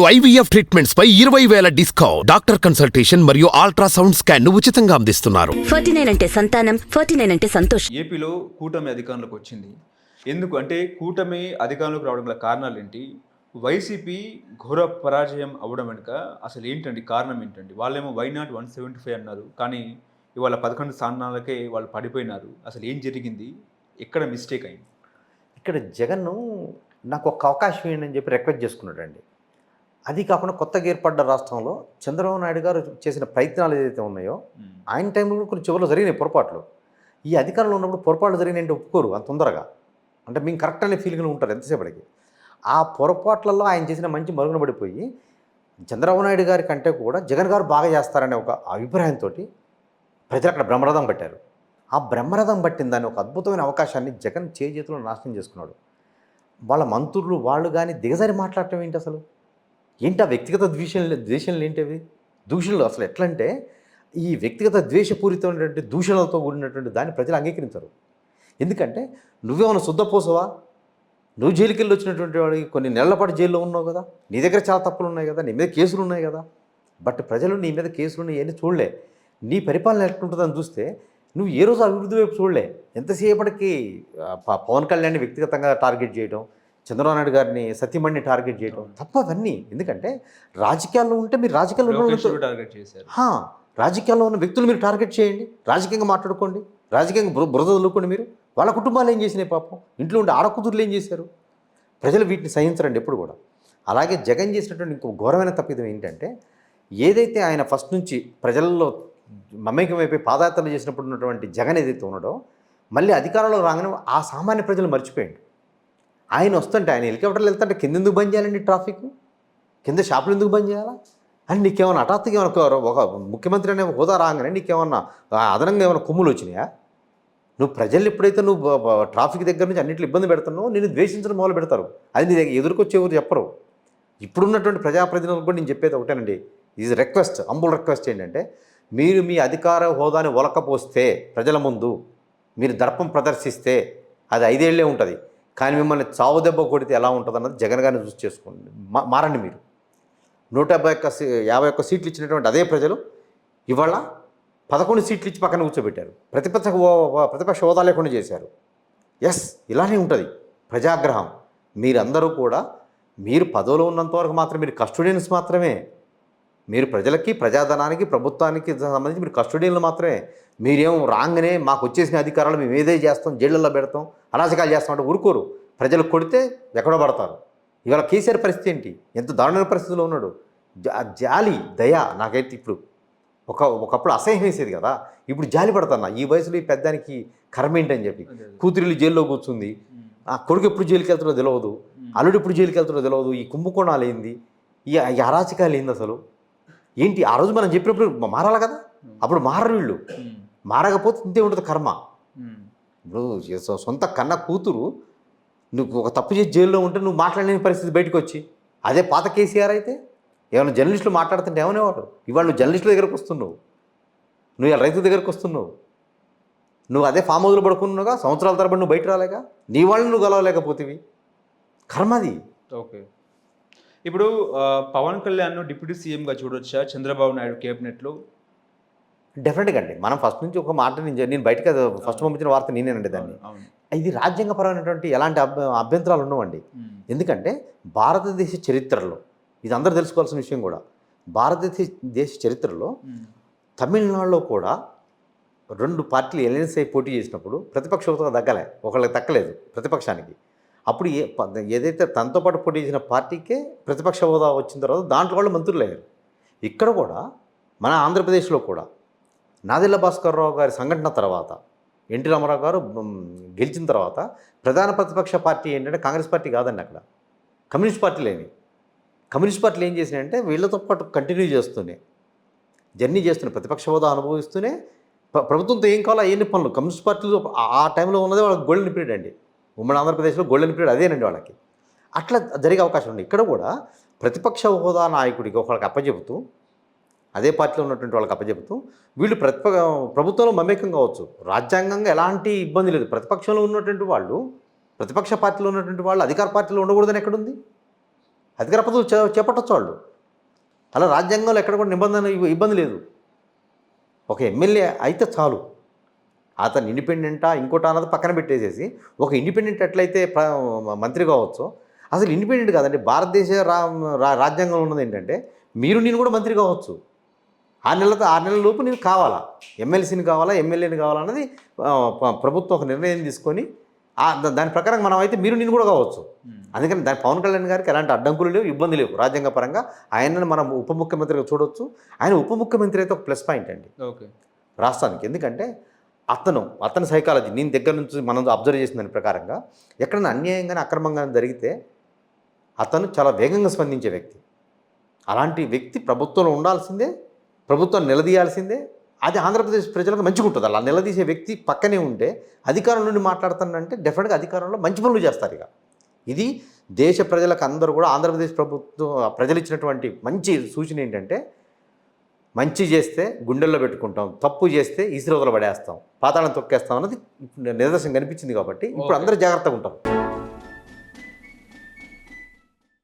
IVF treatments పై ఇరవై వేల డిస్కౌంట్. డాక్టర్ కన్సల్టేషన్ మరియు అల్ట్రాసౌండ్ స్కాన్ను ఉచితంగా అందిస్తున్నారు. ఫార్టీ నైన్ అంటే సంతానం ఫార్టీ నైన్ అంటే సంతోషం. ఏపీలో కూటమి అధికారంలోకి వచ్చింది. ఎందుకు అంటే కూటమి అధికారంలోకి రావడం గల కారణాలు ఏంటి వైసీపీ ఘోర పరాజయం అవ్వడం వెనుక అసలు ఏంటండి కారణం ఏంటండి? వాళ్ళేమో why not one seventy five అన్నారు. కానీ ఇవాళ పదకొండు స్థానాలకే వాళ్ళు పడిపోయినారు. అసలు ఏం జరిగింది? ఎక్కడ మిస్టేక్ అయింది? ఇక్కడ జగన్ నాకు ఒక అవకాశం ఏంటని చెప్పి రిక్వెస్ట్ చేసుకున్నాడండి. అది కాకుండా కొత్తగా ఏర్పడ్డ రాష్ట్రంలో చంద్రబాబు నాయుడు గారు చేసిన ప్రయత్నాలు ఏదైతే ఉన్నాయో. ఆయన టైంలో కొన్ని చివరిలో జరిగినాయి పొరపాట్లు. ఈ అధికారంలో ఉన్నప్పుడు పొరపాట్లు జరిగినాయంటే ఒప్పుకోరు అంత తొందరగా. అంటే మేము కరెక్ట్ అనే ఫీలింగ్లో ఉంటారు ఎంతసేపటికి. ఆ పొరపాట్లలో ఆయన చేసిన మంచి మరుగున పడిపోయి చంద్రబాబు నాయుడు గారి కంటే కూడా జగన్ గారు బాగా చేస్తారనే ఒక అభిప్రాయంతో ప్రజలు అక్కడ బ్రహ్మరథం పట్టారు. ఆ బ్రహ్మరథం పట్టిన దాన్ని ఒక అద్భుతమైన అవకాశాన్ని జగన్ చేతిలో నాశనం చేసుకున్నాడు. వాళ్ళ మంత్రులు వాళ్ళు కానీ దిగజారి మాట్లాడటం ఏంటి అసలు? ఏంటి ఆ వ్యక్తిగత ద్వేషం ద్వేషాలు ఏంటివి? దూషణలు అసలు ఎట్లా అంటే ఈ వ్యక్తిగత ద్వేషపూరితమైనటువంటి దూషణలతో కూడినటువంటి దాన్ని ప్రజలు అంగీకరించరు. ఎందుకంటే నువ్వేమైనా శుద్ధపోసవా నువ్వు జైలుకి వెళ్ళి వచ్చినటువంటి వాడికి కొన్ని నెలల పాటు జైల్లో ఉన్నావు కదా? నీ దగ్గర చాలా తప్పులు ఉన్నాయి కదా? నీ మీద కేసులు ఉన్నాయి కదా? బట్ ప్రజలు నీ మీద కేసులు ఉన్నాయి అని చూడలే. నీ పరిపాలన ఎట్లుంటుందని చూస్తే నువ్వు ఏ రోజు అభివృద్ధి వైపు చూడలే. ఎంతసేపటికి ప- పవన్ కళ్యాణ్ని వ్యక్తిగతంగా టార్గెట్ చేయడం చంద్రబాబు నాయుడు గారిని సత్యమణిని టార్గెట్ చేయడం తప్ప అవన్నీ. ఎందుకంటే రాజకీయాల్లో ఉంటే మీరు రాజకీయాల్లో ఉన్న లోకేష్ వాళ్ళతో- టార్గెట్ చేశారు. హా, రాజకీయాల్లో ఉన్న వ్యక్తులు మీరు టార్గెట్ చేయండి. రాజకీయంగా మాట్లాడుకోండి. రాజకీయంగా బుర బురద వదులుకోండి మీరు. వాళ్ళ కుటుంబాలు ఏం చేసినాయి పాపం? ఇంట్లో ఉండే ఆడకూతుర్లు ఏం చేశారు? ప్రజలు వీటిని సహించరండి ఎప్పుడు కూడా. అలాగే జగన్ చేసినటువంటి ఇంకో ఘోరమైన తప్పిదం ఏంటంటే ఏదైతే ఆయన ఫస్ట్ నుంచి ప్రజల్లో మమేకమైపోయి పాదయాత్రలు చేసినప్పుడు ఉన్నటువంటి జగన్ ఏదైతే ఉన్నాడో మళ్ళీ అధికారంలో రాగానే ఆ సామాన్య ప్రజలు మర్చిపోయిండు ఆయన వస్తుంటే ఆయన హెలికాప్టర్లు వెళ్తుంటే కింద ఎందుకు బంద్ చేయాలండి ట్రాఫిక్? కింద షాపులు ఎందుకు బంద్ చేయాలా? అని నీకేమైనా హఠాత్తుగా ఏమైనా ఒక- ముఖ్యమంత్రి అనే హోదా రాగానే నీకేమన్నా అదనంగా ఏమైనా కొమ్ములు వచ్చినాయా? నువ్వు ప్రజలు ఎప్పుడైతే నువ్వు ట్రాఫిక్ దగ్గర నుంచి అన్నింటిలో ఇబ్బంది పెడుతున్నావు నేను ద్వేషించడం మొదలు పెడతారు. అది నీ దగ్గర ఎదురుకొచ్చే ఎవరు చెప్పరు. ఇప్పుడున్నటువంటి ప్రజాప్రతినిధులకు కూడా నేను చెప్పేది ఒకటేనండి. ఇది రిక్వెస్ట్ అంబుల్ రిక్వెస్ట్ ఏంటంటే మీరు మీ అధికార హోదాని ఒలకపోస్తే ప్రజల ముందు మీరు దర్పం ప్రదర్శిస్తే అది ఐదేళ్ళే ఉంటుంది. కానీ మిమ్మల్ని చావు దెబ్బ కొడితే ఎలా ఉంటుంది అన్నది జగన్ గారిని చూసి చేసుకోండి. మా- మారండి మీరు. నూట యాభై ఒక్క సీ- యాభై ఒక్క సీట్లు ఇచ్చినటువంటి అదే ప్రజలు ఇవాళ పదకొండు సీట్లు ఇచ్చి పక్కన కూర్చోబెట్టారు. ప్రతిపక్ష హో- ప్రతిపక్ష హోదా లేకుండా చేశారు. ఎస్ ఇలానే ఉంటుంది ప్రజాగ్రహం. మీరందరూ కూడా మీరు పదవిలో ఉన్నంత వరకు మాత్రం మీరు కస్టోడియన్స్ మాత్రమే. మీరు ప్రజలకి ప్రజాధనానికి ప్రభుత్వానికి సంబంధించి మీరు కస్టోడియన్లు మాత్రమే. మీరేం రాగానే మాకు వచ్చేసిన అధికారాలు మేము ఏదే చేస్తాం జైళ్ళల్లో పెడతాం అరాచకాలు చేస్తాం అంటే ఊరుకోరు. ప్రజలు కొడితే ఎక్కడో పడతారు. ఇవాళ కేసీఆర్ పరిస్థితి ఏంటి? ఎంత దారుణమైన పరిస్థితిలో ఉన్నాడు. జా- జాలి దయ నాకైతే ఇప్పుడు ఒక ఒకప్పుడు అసహ్యం వేసేది కదా. ఇప్పుడు జాలి పడుతున్నా. ఈ వయసులో ఈ పెద్దానికి కర్మ ఏంటని చెప్పి. కూతురిల్లు జైల్లో కూర్చుంది. ఆ కొడుకు ఎప్పుడు జైలుకి వెళ్తాడో తెలియదు. అల్లుడు ఎప్పుడు జైలుకి వెళ్తాడో తెలియదు ఈ కుంభకోణాలు ఏంది? ఈ అరాచకాలు ఏంది అసలు? ఏంటి? ఆ రోజు మనం చెప్పినప్పుడు మారాలి కదా? అప్పుడు మారరు వీళ్ళు. మారకపోతే ఇంతే ఉంటుంది కర్మ. ఇప్పుడు సొంత కన్న కూతురు నువ్వు ఒక తప్పు చేసి జైల్లో ఉంటే నువ్వు మాట్లాడలేని పరిస్థితి బయటకు వచ్చి అదే పాత కేసీఆర్ అయితే? ఏమైనా జర్నలిస్టులు మాట్లాడుతుంటే ఏమనేవాడు ఇవాళ నువ్వు జర్నలిస్టుల దగ్గరకు వస్తున్నావు. నువ్వు ఇలా రైతుల దగ్గరకు వస్తున్నావు. నువ్వు అదే ఫామ్ హౌస్లో పడుకున్నావుగా సంవత్సరాల తరబడి నువ్వు బయట రాలేక నీ వాళ్ళని నువ్వు గలవలేకపోతేవి. కర్మది. ఓకే. ఇప్పుడు పవన్ కళ్యాణ్ డిప్యూటీ సీఎంగా చూడొచ్చా? చంద్రబాబు నాయుడు కేబినెట్లో? డెఫినెట్గా అండి. మనం ఫస్ట్ నుంచి ఒక మాట నేను నేను బయటకు ఫస్ట్ పంపించిన వార్త నేనేనండి దాన్ని. ఇది రాజ్యాంగపరమైనటువంటి ఎలాంటి అభ్య అభ్యంతరాలు ఉండవండి. ఎందుకంటే భారతదేశ చరిత్రలో ఇది అందరూ తెలుసుకోవాల్సిన విషయం కూడా భారతదేశ దేశ చరిత్రలో. తమిళనాడులో కూడా రెండు పార్టీలు ఎలయన్స్ అయి పోటీ చేసినప్పుడు ప్రతిపక్ష దక్కలే ఒకళ్ళకి దక్కలేదు ప్రతిపక్షానికి. అప్పుడు ఏ ప- ఏదైతే తనతో పాటు పోటీ చేసిన పార్టీకే ప్రతిపక్ష హోదా వచ్చిన తర్వాత దాంట్లో వాళ్ళు మంత్రులు అయ్యారు. ఇక్కడ కూడా మన ఆంధ్రప్రదేశ్లో కూడా నాదిల్ల భాస్కర్రావు గారి సంఘటన తర్వాత ఎన్టీ రామారావు గారు గెలిచిన తర్వాత ప్రధాన ప్రతిపక్ష పార్టీ ఏంటంటే కాంగ్రెస్ పార్టీ కాదండి అక్కడ. కమ్యూనిస్ట్ పార్టీలేని కమ్యూనిస్ట్ పార్టీలు ఏం చేసినాయంటే వీళ్ళతో పాటు కంటిన్యూ చేస్తూనే జర్నీ చేస్తున్న ప్రతిపక్ష హోదా అనుభవిస్తూనే ప్రభుత్వంతో ఏం కావాలో అవన్నీ పనులు కమ్యూనిస్ట్ పార్టీలు ఆ- ఆ టైంలో ఉన్నదే వాళ్ళకి గోల్డెన్ పీరియడ్ అండి ఉమ్మడి ఆంధ్రప్రదేశ్లో గోల్డెన్ పీరియడ్ అదేనండి వాళ్ళకి. అట్లా జరిగే అవకాశం ఉంది. ఇక్కడ కూడా ప్రతిపక్ష హోదా నాయకుడికి ఒకళ్ళకి అప్పచెబుతూ అదే పార్టీలో ఉన్నటువంటి వాళ్ళకి అప్పచెబుతూ వీళ్ళు ప్రతిప ప్రభుత్వంలో మమేకం కావచ్చు. రాజ్యాంగంగా ఎలాంటి ఇబ్బంది లేదు. ప్రతిపక్షంలో ఉన్నటువంటి వాళ్ళు ప్రతిపక్ష పార్టీలో ఉన్నటువంటి వాళ్ళు అధికార పార్టీలో ఉండకూడదని ఎక్కడుంది? అధికార పదవులు చేపట్టచ్చు వాళ్ళు. అలా రాజ్యాంగంలో ఎక్కడ కూడా నిబంధన ఇబ్బంది లేదు. ఒక ఎమ్మెల్యే అయితే చాలు. అతను ఇండిపెండెంటా ఇంకోటా అన్నది పక్కన పెట్టేసేసి ఒక ఇండిపెండెంట్ ఎట్లయితే మంత్రి కావచ్చు అసలు ఇండిపెండెంట్ కాదండి భారతదేశ రా రాజ్యాంగంలో ఉన్నది ఏంటంటే మీరు నేను కూడా మంత్రి కావచ్చు. ఆరు నెలలతో ఆరు నెలల లోపు నేను కావాలా? ఎమ్మెల్సీని కావాలా? ఎమ్మెల్యేని కావాలా? అన్నది ప్రభుత్వం ఒక నిర్ణయం తీసుకొని దాని ప్రకారం మనం అయితే మీరు నేను కూడా కావచ్చు. అందుకని దాని పవన్ కళ్యాణ్ గారికి ఎలాంటి అడ్డంకులు లేవు ఇబ్బంది లేవు. రాజ్యాంగ పరంగా ఆయనను మనం ఉప ముఖ్యమంత్రిగా చూడొచ్చు. ఆయన ఉప ముఖ్యమంత్రి అయితే ఒక ప్లస్ పాయింట్ అండి. ఓకే. రాష్ట్రానికి. ఎందుకంటే అతను అతని సైకాలజీ నేను దగ్గర నుంచి మనం అబ్జర్వ్ చేసిన దాని ప్రకారంగా ఎక్కడైనా అన్యాయంగానే అక్రమంగానే జరిగితే అతను చాలా వేగంగా స్పందించే వ్యక్తి. అలాంటి వ్యక్తి ప్రభుత్వంలో ఉండాల్సిందే ప్రభుత్వం నిలదీయాల్సిందే. అది ఆంధ్రప్రదేశ్ ప్రజలకు మంచిగా ఉంటుంది అలా నిలదీసే వ్యక్తి పక్కనే ఉంటే అధికారం నుండి మాట్లాడుతానంటే డెఫినెట్గా అధికారంలో మంచి పనులు చేస్తారు ఇక. ఇది దేశ ప్రజలకు అందరూ కూడా ఆంధ్రప్రదేశ్ ప్రభుత్వం ప్రజలు ఇచ్చినటువంటి మంచి సూచన ఏంటంటే మంచి చేస్తే గుండెల్లో పెట్టుకుంటాం తప్పు చేస్తే ఈశ్వరవతలు పడేస్తాం పాతాళం తొక్కేస్తాం అన్నది నిదర్శనం కనిపించింది కాబట్టి ఇప్పుడు అందరూ జాగ్రత్తగా ఉంటారు.